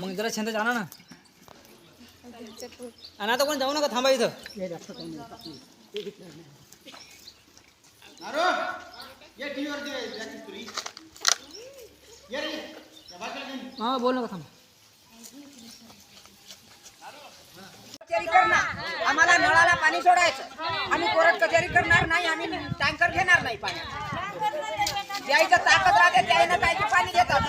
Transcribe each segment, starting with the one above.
मग जरा शांत आणा ना. आणि आता कोण जाऊ नका थांबा इथं. हा बोल नका थांबा. कचेरी करणार आम्हाला नळाला पाणी सोडायचं. आम्ही कोरड कचेरी करणार नाही आम्ही टँकर घेणार नाही पाणी. द्यायचं ताकद राहते त्याईनं काय ते पाणी घेतात.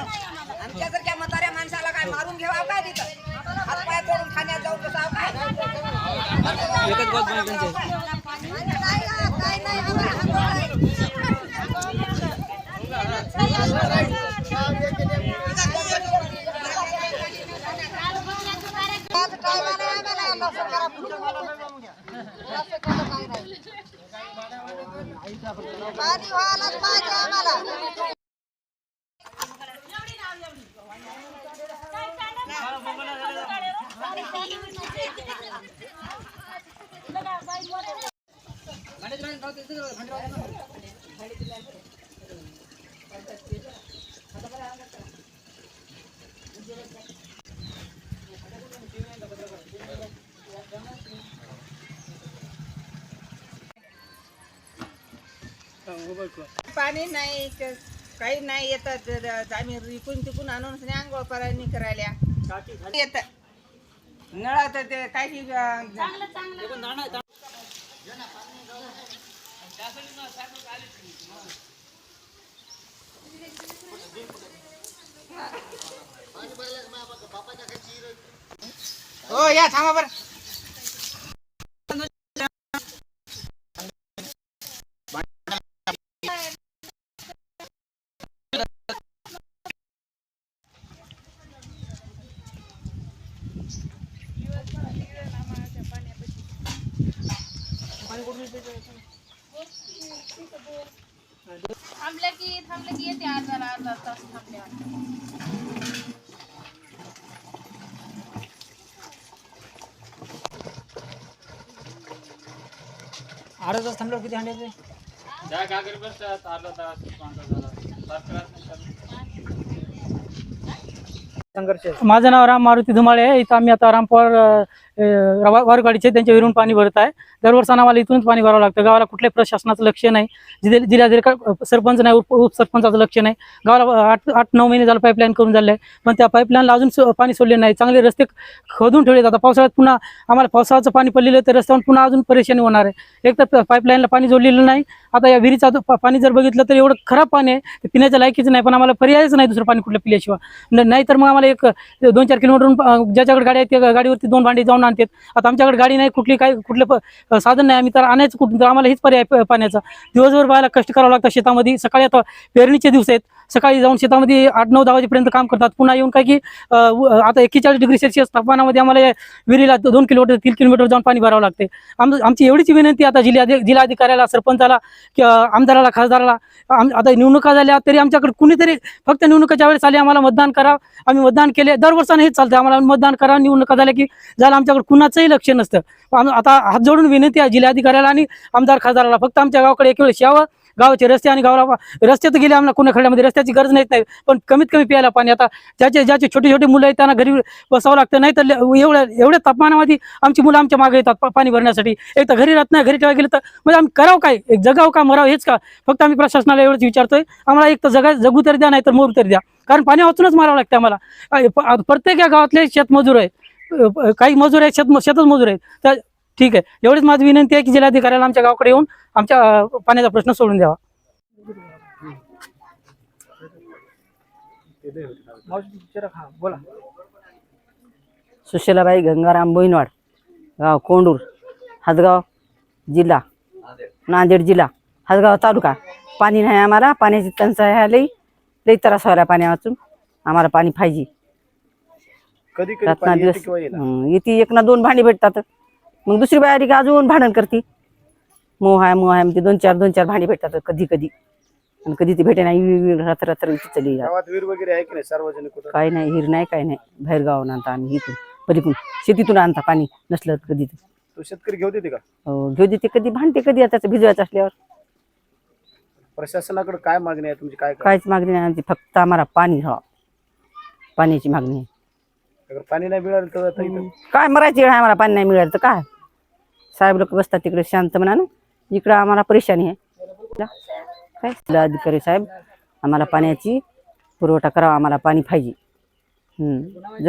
पाणी व्हायलाच पाहिजे आम्हाला पाणी नाही क- काही नाही. येतात ज- ज- आम्ही इकून तिकून आणून आंघोळ करायला करायला. येत. नळात ते काही अं, हो या थांबा बरं. थांबलं की थांबलं की येते अर्धा अर्धा तास थांबल्यावर अर्धा तास थांबल्यावर किती हांडे येते? ज्या गागरी बसतात अर्धा तास पाच तास संघर्ष. माझं नाव राम मारुती धुमाळे आहे. इथं आम्ही आता रामपवार अ, वारगाडीचे त्यांच्या विरून पाणी भरत आहे. दरवर्षांना आम्हाला इथूनच पाणी भरावं लागतं. गावाला कुठल्याही प्रशासनाचं लक्ष नाही. जिथे जिल्हाधिकारी सरपंच नाही उपसरपंचाचं लक्ष नाही. गावाला आठ आठ नऊ महिने झालं पाईपलाईन करून झाले आहे पण त्या पाईपलाईनला अजून पाणी सोडले नाही. चांगले रस्ते खोदून ठेवले आता पावसाळ्यात पुन्हा आम्हाला पावसाचं पाणी पडलेलं आहे तर रस्त्यावर पुन्हा अजून परेशानी होणार आहे. एक तर पाईपलाईनला पाणी जोडलेलं नाही. आता या विहिरीचा पा- पाणी जर बघितलं तर एवढं खराब पाणी आहे ते पिण्याच्या लायकीचं नाही. पण आम्हाला पर्यायच नाही दुसरं पाणी कुठलं पिल्याशिवाय. नाही तर मग आम्हाला एक दोन चार किलोमीटरहून ज्याच्याकडे गाडी आहे त्या गाडीवरती दोन भांडी जाऊन आणतात. आता आमच्याकडे गाडी नाही कुठली काही कुठलं साधन नाही आम्ही तर आणायचं कुठून तर आम्हाला हेच पर्याय पाण्याचा. दिवसभर बायला कष्ट करावं लागतं शेतामध्ये. सकाळी आता पेरणीचे दिवस आहेत. सकाळी जाऊन शेतामध्ये आठ नऊ दहा वाजेपर्यंत काम करतात. पुन्हा येऊन काय की आता एक्केचाळीस डिग्री सेल्सिअस तापमानामध्ये आम्हाला विहिरीला दोन किलोमीटर तीन किलोमीटर जाऊन पाणी भरावं लागते. आम आमची एवढीच विनंती आता जिल्हा जिल्हाधिकाऱ्याला सरपंचाला आमदाराला खासदाराला आम आता निवडणुका झाल्या तरी आमच्याकडे कुणीतरी फक्त निवडणुकाच्या वेळेस आली आम्हाला मतदान करा आम्ही मतदान केले दरवर्षाने हेच चालतं आम्हाला मतदान करा निवडणुका झाल्या की झालं आमच्याकडे कुणाचंही लक्ष नसतं. आता हात जोडून विनंती आहे जिल्हाधिकाऱ्याला आणि आमदार खासदाराला. फक्त आमच्या गावाकडे एक वेळेस यावं गावाचे रस्ते आणि गावाला रस्ते तर गेले आम्हाला कुणाखड्यामध्ये रस्त्याची गरज नाहीत नाही. पण कमीत कमी प्यायला पाणी. आता ज्याचे ज्याचे छोटे छोटे मुलं आहेत त्यांना घरी बसावं लागतं. नाही तर एवढ्या एवढ्या तापमानामध्ये आमची मुलं आमच्या मागे येतात पाणी भरण्यासाठी. एक तर घरी राहत नाही घरी ठेवायला गेलं तर म्हणजे आम्ही करावं काय? एक जगावं का मरावं हेच का? फक्त आम्ही प्रशासनाला एवढंच विचारतोय. आम्हाला एक तर जगा जगू तरी द्या नाही तर मोरू तरी द्या. कारण पाणी वाचूनच मारावं लागतं आम्हाला. प्रत्येक या गावातले शेतमजूर आहे काही मजूर आहेत शेत शेतच मजूर आहेत. तर ठीक आहे. एवढीच माझी विनंती आहे की जिल्हाधिकाऱ्याला आमच्या गावाकडे येऊन आमच्या पाण्याचा प्रश्न सोडून द्यावा. बोला. सुशीलाबाई गंगाराम बोईनवाड गाव कोंडूर हदगाव जिल्हा नांदेड जिल्हा हदगाव तालुका. पाणी नाही आम्हाला पाण्याची टंचाई आहे लई. लई त्रास व्हायला पाण्या वाचून आम्हाला पाणी पाहिजे. कधी कधी रातना पाणी येते दिवस किंवा येणार हं, येते एक ना दोन भांडी भेटतात. मग दुसरी की अजून भांडण करते. मोह आहे मोह आहे म्हणते दोन चार दोन चार भांडी भेटतात कधी कधी. आणि कधी ती भेटे नाही रात्र रात्र चली. गावात वगैरे आहे की नाही? सार्वजनिक कुठं? काही नाही हिर नाही काही नाही. बाहेर गावानं आणता आम्ही इथून. पलीकडून. शेतीतून आणता पाणी. नसलं तर कधी तर. तो शेतकरी घेऊ देते का? हो, घेऊ देते कधी भांडते कधी आता भिजवायचं असल्यावर. प्रशासनाकडे काय मागणी आहे तुमची? काय? काहीच मागणी नाही. आमची फक्त आम्हाला पाणी हवा. पाण्याची मागणी आहे. अगर पाणी नाही मिळालं तर आता इथं? काय मरायची वेळ आहे? आम्हाला पाणी नाही मिळालं तर काय? साहेब लोक बसतात तिकडे शांत म्हणा ना. इकडं आम्हाला परेशानी आहे. काय? अधिकारी साहेब आम्हाला पाण्याची पुरवठा करावा आम्हाला पाणी पाहिजे. हम्म. जर